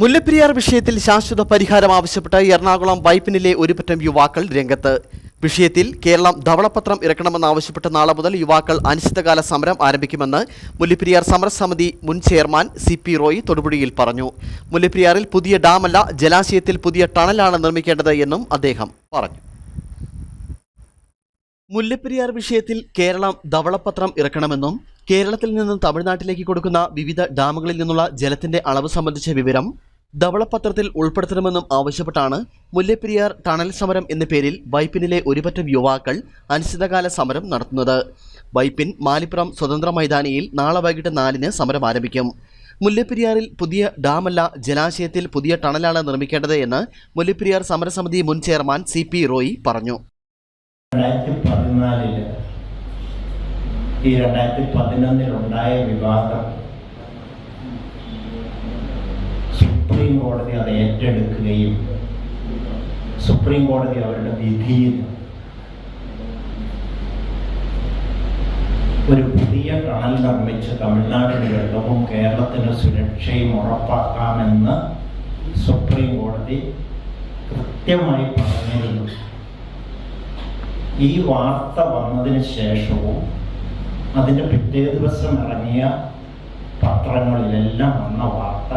മുല്ലപ്പെരിയാർ വിഷയത്തിൽ ശാശ്വത പരിഹാരം ആവശ്യപ്പെട്ട് എറണാകുളം വൈപ്പിനിലെ ഒരുപറ്റം യുവാക്കൾ രംഗത്ത്. വിഷയത്തിൽ കേരളം ധവളപത്രം ഇറക്കണമെന്നാവശ്യപ്പെട്ട് നാളെ മുതൽ യുവാക്കൾ അനിശ്ചിതകാല സമരം ആരംഭിക്കുമെന്ന് മുല്ലപ്പെരിയാർ സമരസമിതി മുൻ ചെയർമാൻ സി പി റോയ് തൊടുപുഴയിൽ പറഞ്ഞു. മുല്ലപ്പെരിയാറിൽ പുതിയ ഡാമല്ല ജലാശയത്തിൽ പുതിയ ടണലാണ് നിർമ്മിക്കേണ്ടത് എന്നും അദ്ദേഹം പറഞ്ഞു. മുല്ലപ്പെരിയാർ വിഷയത്തിൽ കേരളം ധവളപത്രം ഇറക്കണമെന്നും കേരളത്തിൽ നിന്നും തമിഴ്നാട്ടിലേക്ക് കൊടുക്കുന്ന വിവിധ ഡാമുകളിൽ നിന്നുള്ള ജലത്തിന്റെ അളവ് സംബന്ധിച്ച വിവരം ധവളപത്രത്തിൽ ഉൾപ്പെടുത്തണമെന്നും ആവശ്യപ്പെട്ടാണ് മുല്ലപ്പെരിയാർ ടണൽ സമരം എന്ന പേരിൽ വൈപ്പിനിലെ ഒരുപറ്റം യുവാക്കൾ അനിശ്ചിതകാല സമരം നടത്തുന്നത്. വൈപ്പിൻ മാലിപ്പുറം സ്വതന്ത്ര മൈതാനിയിൽ നാളെ വൈകിട്ട് നാലിന് സമരം ആരംഭിക്കും. മുല്ലപ്പെരിയാറിൽ പുതിയ ഡാമല്ല ജലാശയത്തിൽ പുതിയ ടണലാണ് നിർമ്മിക്കേണ്ടത് എന്ന് മുല്ലപ്പെരിയാർ സമരസമിതി മുൻ ചെയർമാൻ സി പി റോയി പറഞ്ഞു. ഈ രണ്ടായിരത്തി പതിനൊന്നിലുണ്ടായ വിവാദം സുപ്രീം കോടതി അത് ഏറ്റെടുക്കുകയും സുപ്രീം കോടതി അവരുടെ വിധിയിൽ ഒരു പുതിയ ടണൽ നിർമ്മിച്ച് തമിഴ്നാടിന് വെള്ളവും കേരളത്തിന് സുരക്ഷയും ഉറപ്പാക്കാമെന്ന് സുപ്രീം കോടതി കൃത്യമായി പറഞ്ഞിരുന്നു. ഈ വാർത്ത വന്നതിന് ശേഷവും അതിന്റെ പിറ്റേ ദിവസം ഇറങ്ങിയ പത്രങ്ങളിലെല്ലാം വന്ന വാർത്ത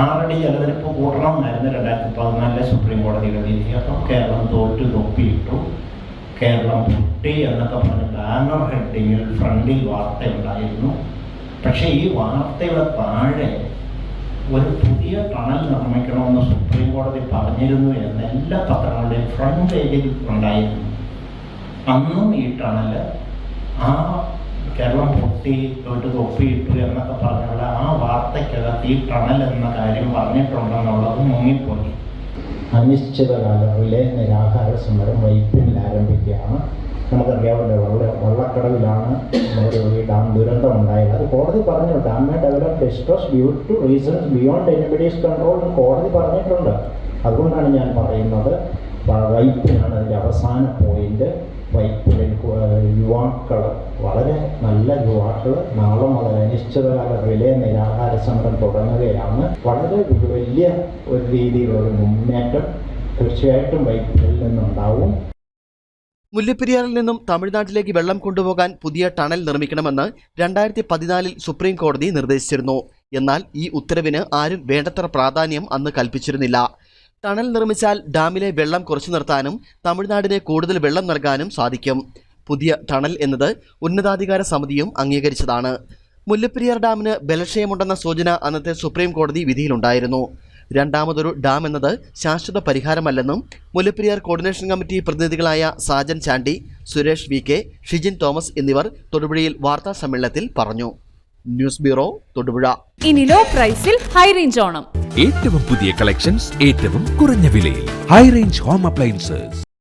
ആറടി ജലനിരപ്പ് കൂട്ടണമെന്നായിരുന്നു രണ്ടായിരത്തി പതിനാലിലെ സുപ്രീം കോടതിയുടെ വിധി. അപ്പം കേരളം തോറ്റു തൊപ്പിയിട്ടു കേരളം പൊട്ടി എന്നൊക്കെ പറഞ്ഞ ബാനർ ഹെഡിങ്ങിൽ ഫ്രണ്ടിൽ വാർത്തയുണ്ടായിരുന്നു. പക്ഷേ ഈ വാർത്തയുടെ താഴെ ഒരു പുതിയ ടണൽ നിർമ്മിക്കണമെന്ന് സുപ്രീം കോടതി പറഞ്ഞിരുന്നു എന്ന് എല്ലാ പത്രങ്ങളുടെയും ഫ്രണ്ട് പേജിൽ ഉണ്ടായിരുന്നു. അന്നും ഈ ടണൽ ആ കേരളം പൊട്ടി തൊട്ട് തൊപ്പിയിട്ടു എന്നൊക്കെ പറഞ്ഞുള്ള ആ വാർത്തയ്ക്കകത്ത് ഈ ടണൽ എന്ന കാര്യം പറഞ്ഞിട്ടുണ്ടെന്നുള്ളത് മുങ്ങിപ്പോയി. അനിശ്ചിതകാല റിലേ നിരാഹാര സമരം വൈപ്പിനിൽ ആരംഭിക്കുകയാണ്. നമുക്കറിയാവുന്ന വെള്ള വെള്ളക്കടവിലാണ് ഒരു ഈ ഡാം ദുരന്തം ഉണ്ടായത് അത് കോടതി പറഞ്ഞു dam may develop distress due to reasons beyond anybody's control എന്ന് കോടതി പറഞ്ഞിട്ടുണ്ട്. അതുകൊണ്ടാണ് ഞാൻ പറയുന്നത് വൈപ്പിനാണ് അതിന്റെ അവസാന വളരെ നല്ല യുവാക്കൾ നാളെ മുതൽ അനിശ്ചിതകാല റിലേ നിരാഹാര സമരം തുടങ്ങുകയാണ്. വളരെ വലിയ ഒരു രീതിയിലുള്ള മുന്നേറ്റം തീർച്ചയായിട്ടും വൈപ്പിൽ നിന്നുണ്ടാവും. മുല്ലപ്പെരിയാറിൽ നിന്നും തമിഴ്നാട്ടിലേക്ക് വെള്ളം കൊണ്ടുപോകാൻ പുതിയ ടണൽ നിർമ്മിക്കണമെന്ന് രണ്ടായിരത്തി പതിനാലിൽ സുപ്രീം കോടതി നിർദ്ദേശിച്ചിരുന്നു. എന്നാൽ ഈ ഉത്തരവിന് ആരും വേണ്ടത്ര പ്രാധാന്യം അന്ന് കൽപ്പിച്ചിരുന്നില്ല. ടണൽ നിർമ്മിച്ചാൽ ഡാമിലെ വെള്ളം കുറച്ചു നിർത്താനും തമിഴ്നാടിന് കൂടുതൽ വെള്ളം നൽകാനും സാധിക്കും. പുതിയ ടണൽ എന്നത് ഉന്നതാധികാര സമിതിയും അംഗീകരിച്ചതാണ്. മുല്ലപ്പെരിയാർ ഡാമിന് ബലക്ഷയമുണ്ടെന്ന സൂചന അന്നത്തെ സുപ്രീം കോടതി വിധിയിലുണ്ടായിരുന്നു. രണ്ടാമതൊരു ഡാം എന്നത് ശാശ്വത പരിഹാരമല്ലെന്നും മുല്ലപ്പെരിയാർ കോർഡിനേഷൻ കമ്മിറ്റി പ്രതിനിധികളായ Sajan Chandy Suresh V K Shijin Thomas എന്നിവർ തൊടുപുഴയിൽ വാർത്താ സമ്മേളനത്തിൽ പറഞ്ഞു. News bureau Thodupuzha. ഇനി ലോ പ്രൈസിൽ ഹൈ റേഞ്ച് ഓണം. ഏറ്റവും പുതിയ കളക്ഷൻസ് ഏറ്റവും കുറഞ്ഞ വിലയിൽ. High range home appliances